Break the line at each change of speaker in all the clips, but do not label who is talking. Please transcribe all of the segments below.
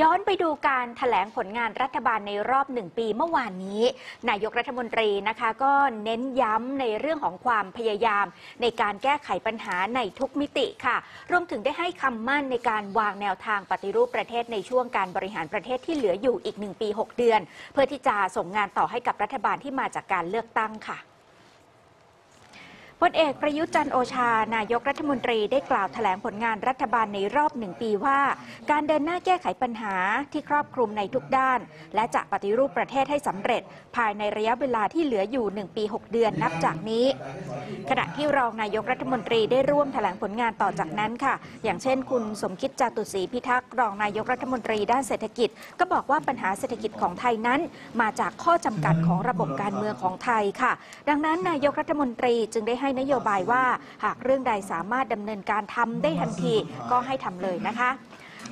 ย้อนไปดูการถแถลงผลงานรัฐบาลในรอบหนึ่งปีเมื่อวานนี้ นายกรัฐมนตรีนะคะ ก็เน้นย้ำในเรื่องของความพยายาม ในการแก้ไขปัญหาในทุกมิติค่ะ รวมถึงได้ให้คำมั่นในการวางแนวทางปฏิรูปประเทศในช่วงการบริหารประเทศที่เหลืออยู่อีกหนึ่งปี 6 เดือน เพื่อที่จะส่งงานต่อให้กับรัฐบาลที่มาจากการเลือกตั้งค่ะ พลเอกประยุทธ์จันโอชา นายกรัฐมนตรีได้กล่าวแถลงผลงานรัฐบาลในรอบหนึ่งปีว่า การเดินหน้าแก้ไขปัญหาที่ครอบคลุมในทุกด้าน และจะปฏิรูปประเทศให้สำเร็จ ภายในระยะเวลาที่เหลืออยู่ 1 ปี 6 เดือนนับจากนี้ ขณะที่รองนายกรัฐมนตรีได้ร่วมแถลงผลงานต่อจากนั้นค่ะ อย่างเช่น คุณสมคิดจาตุศรีพิทักษ์รองนายกรัฐมนตรีด้านเศรษฐกิจ ก็บอกว่าปัญหาเศรษฐกิจของไทยนั้น มาจากข้อจำกัดของระบบการเมืองของไทยค่ะ ดังนั้นนายกรัฐมนตรีจึงได้ให้นโยบายว่า หากเรื่องใดสามารถดำเนินการทำได้ทันทีก็ให้ทำเลยนะคะ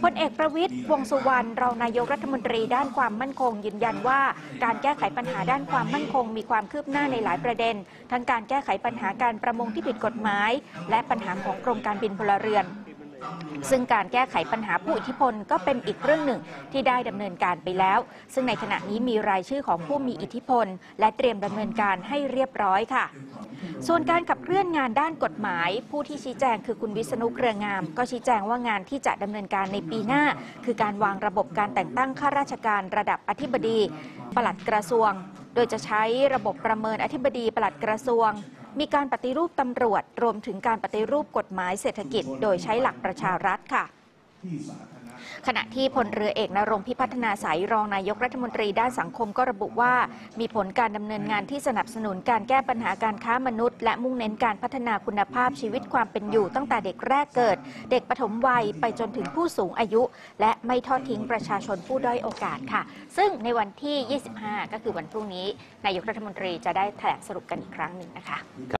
พลเอกประวิทย์วงษ์สุวรรณรองนายกรัฐมนตรีด้านความมั่นคง ยืนยันว่าการแก้ไขปัญหาด้านความมั่นคง มีความคืบหน้าในหลายประเด็น ทั้งการแก้ไขปัญหาการประมงที่ผิดกฎหมาย และปัญหาของกรมการบินพลเรือน ซึ่งการแก้ไขปัญหาผู้อิทธิพลก็เป็นอีกเรื่องหนึ่งที่ได้ดำเนินการไปแล้ว ซึ่งในขณะนี้มีรายชื่อของผู้มีอิทธิพล และเตรียมดำเนินการให้เรียบร้อยค่ะ ส่วนการขับเคลื่อนงานด้านกฎหมาย ผู้ที่ชี้แจงคือคุณวิษณุเครืองาม ก็ชี้แจงว่างานที่จะดำเนินการในปีหน้า คือการวางระบบการแต่งตั้งข้าราชการระดับอธิบดี ปลัดกระทรวง โดยจะใช้ระบบประเมินอธิบดีปลัดกระทรวง มีการปฏิรูปตำรวจ รวมถึงการปฏิรูปกฎหมายเศรษฐกิจ โดยใช้หลักประชารัฐค่ะ ขณะที่พลเรือเอกนรงพิพัฒนาสายรองนายกรัฐมนตรีด้านสังคมก็ระบุว่า มีผลการดำเนินงานที่สนับสนุนการแก้ปัญหาการค้ามนุษย์ และมุ่งเน้นการพัฒนาคุณภาพชีวิตความเป็นอยู่ ตั้งแต่เด็กแรกเกิด เด็กปฐมวัยไปจนถึงผู้สูงอายุ และไม่ทอดทิ้งประชาชนผู้ด้อยโอกาสค่ะ ซึ่งในวันที่ 25 ก็คือวันพรุ่งนี้ นายกรัฐมนตรีจะได้แถลงสรุปกันอีกครั้งหนึ่งนะคะ